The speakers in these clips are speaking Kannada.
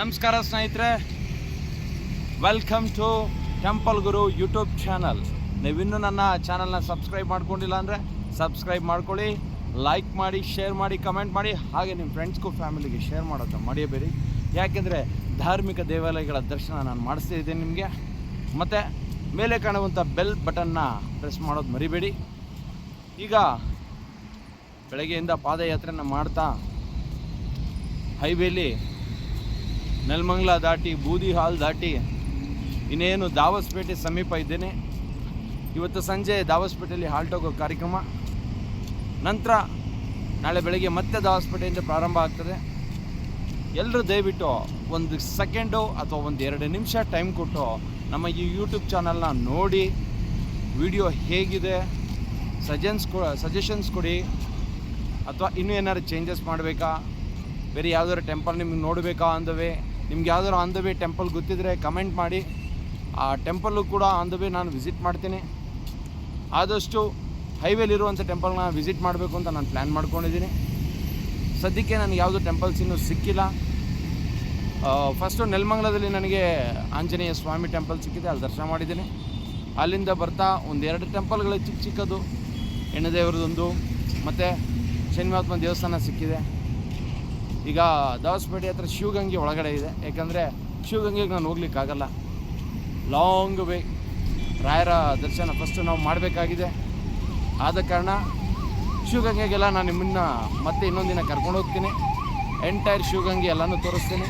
ನಮಸ್ಕಾರ ಸ್ನೇಹಿತರೆ. Welcome to temple Guru YouTube channel ನೀವಿನ್ನೂ ನನ್ನ ಚಾನಲ್ನ ಸಬ್ಸ್ಕ್ರೈಬ್ ಮಾಡ್ಕೊಂಡಿಲ್ಲ ಅಂದರೆ ಸಬ್ಸ್ಕ್ರೈಬ್ ಮಾಡ್ಕೊಳ್ಳಿ ಲೈಕ್ ಮಾಡಿ ಶೇರ್ ಮಾಡಿ ಕಮೆಂಟ್ ಮಾಡಿ. ಹಾಗೆ ನಿಮ್ಮ ಫ್ರೆಂಡ್ಸ್ಗೂ ಫ್ಯಾಮಿಲಿಗೆ ಶೇರ್ ಮಾಡೋದು ಮರೆಯಬೇಡಿ ಯಾಕೆಂದರೆ ಧಾರ್ಮಿಕ ದೇವಾಲಯಗಳ ದರ್ಶನ ನಾನು ಮಾಡಿಸ್ತಾ ಇದ್ದೀನಿ ನಿಮಗೆ. ಮತ್ತು ಮೇಲೆ ಕಾಣುವಂಥ ಬೆಲ್ ಬಟನ್ನ ಪ್ರೆಸ್ ಮಾಡೋದು ಮರಿಬೇಡಿ. ಈಗ ಬೆಳಗ್ಗೆಯಿಂದ ಪಾದಯಾತ್ರೆಯನ್ನು ಮಾಡ್ತಾ ಹೈವೇಲಿ ನೆಲಮಂಗ್ಲ ದಾಟಿ, ಬೂದಿ ಹಾಲ್ ದಾಟಿ ಇನ್ನೇನು ದಾವಸ್ಪೇಟೆ ಸಮೀಪ ಇದ್ದೇನೆ. ಇವತ್ತು ಸಂಜೆ ದಾವಸ್ಪೇಟೆಯಲ್ಲಿ ಹಾಲ್ಟ್ ಹೋಗೋ ಕಾರ್ಯಕ್ರಮ. ನಂತರ ನಾಳೆ ಬೆಳಗ್ಗೆ ಮತ್ತೆ ದಾವಸ್ಪೇಟೆಯಿಂದ ಪ್ರಾರಂಭ ಆಗ್ತದೆ. ಎಲ್ಲರೂ ದಯವಿಟ್ಟು ಒಂದು ಸೆಕೆಂಡು ಅಥವಾ ಒಂದು ಎರಡು ನಿಮಿಷ ಟೈಮ್ ಕೊಟ್ಟು ನಮ್ಮ ಈ ಯೂಟ್ಯೂಬ್ ಚಾನಲ್ನ ನೋಡಿ, ವಿಡಿಯೋ ಹೇಗಿದೆ, ಸಜೆನ್ಸ್ ಕೊ, ಸಜೆಷನ್ಸ್ ಕೊಡಿ, ಅಥವಾ ಇನ್ನೂ ಏನಾದ್ರು ಚೇಂಜಸ್ ಮಾಡಬೇಕಾ? ಬೇರೆ ಯಾವುದಾದ್ರು ಟೆಂಪಲ್ ನಿಮಗೆ ನೋಡಬೇಕಾ ಆನ್ ದ ವೇ ನಿಮ್ಗೆ ಯಾವ್ದಾದ್ರು ಆನ್ ದ ವೇ ಟೆಂಪಲ್ ಗೊತ್ತಿದ್ರೆ ಕಮೆಂಟ್ ಮಾಡಿ. ಆ ಟೆಂಪಲ್ಲು ಕೂಡ ಆನ್ ದ ವೇ ನಾನು ವಿಸಿಟ್ ಮಾಡ್ತೀನಿ. ಆದಷ್ಟು ಹೈವೇಲಿರುವಂಥ ಟೆಂಪಲ್ನ ವಿಸಿಟ್ ಮಾಡಬೇಕು ಅಂತ ನಾನು ಪ್ಲ್ಯಾನ್ ಮಾಡ್ಕೊಂಡಿದ್ದೀನಿ ಸದ್ಯಕ್ಕೆ ನನಗೆ ಯಾವುದು ಟೆಂಪಲ್ಸ್ ಇನ್ನೂ ಸಿಕ್ಕಿಲ್ಲ. ಫಸ್ಟು ನೆಲಮಂಗಲದಲ್ಲಿ ನನಗೆ ಆಂಜನೇಯ ಸ್ವಾಮಿ ಟೆಂಪಲ್ ಸಿಕ್ಕಿದೆ, ಅಲ್ಲಿ ದರ್ಶನ ಮಾಡಿದ್ದೀನಿ ಅಲ್ಲಿಂದ ಬರ್ತಾ ಒಂದೆರಡು ಟೆಂಪಲ್ಗಳು ಚಿಕ್ಕ ಚಿಕ್ಕದು ಹೆಣ್ಣದೇವ್ರದ್ದೊಂದು ಮತ್ತು ಶನಿಮಾತ್ಮ ದೇವಸ್ಥಾನ ಸಿಕ್ಕಿದೆ. ಈಗ ದಾವಸ್ಪೇಟೆ ಹತ್ರ ಶಿವಗಂಗೆ ಒಳಗಡೆ ಇದೆ. ಯಾಕಂದರೆ ಶಿವಗಂಗೆಗೆ ನಾನು ಹೋಗ್ಲಿಕ್ಕಾಗಲ್ಲ ಲಾಂಗ್ ವೇ ರಾಯರ ದರ್ಶನ ಫಸ್ಟು ನಾವು ಮಾಡಬೇಕಾಗಿದೆ. ಆದ ಕಾರಣ ಶಿವಗಂಗೆಗೆಲ್ಲ ನಾನು ನಿಮ್ಮನ್ನ ಮತ್ತೆ ಇನ್ನೊಂದು ದಿನ ಕರ್ಕೊಂಡು ಹೋಗ್ತೀನಿ. ಎಂಟೈರ್ ಶಿವಗಂಗೆ ಎಲ್ಲನೂ ತೋರಿಸ್ತೀನಿ.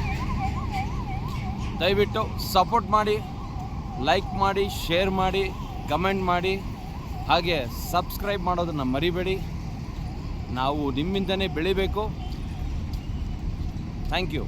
ದಯವಿಟ್ಟು ಸಪೋರ್ಟ್ ಮಾಡಿ ಲೈಕ್ ಮಾಡಿ ಶೇರ್ ಮಾಡಿ ಕಮೆಂಟ್ ಮಾಡಿ. ಹಾಗೆ ಸಬ್ಸ್ಕ್ರೈಬ್ ಮಾಡೋದನ್ನು ಮರಿಬೇಡಿ. ನಾವು ನಿಮ್ಮಿಂದನೇ ಬೆಳಿಬೇಕು. Thank you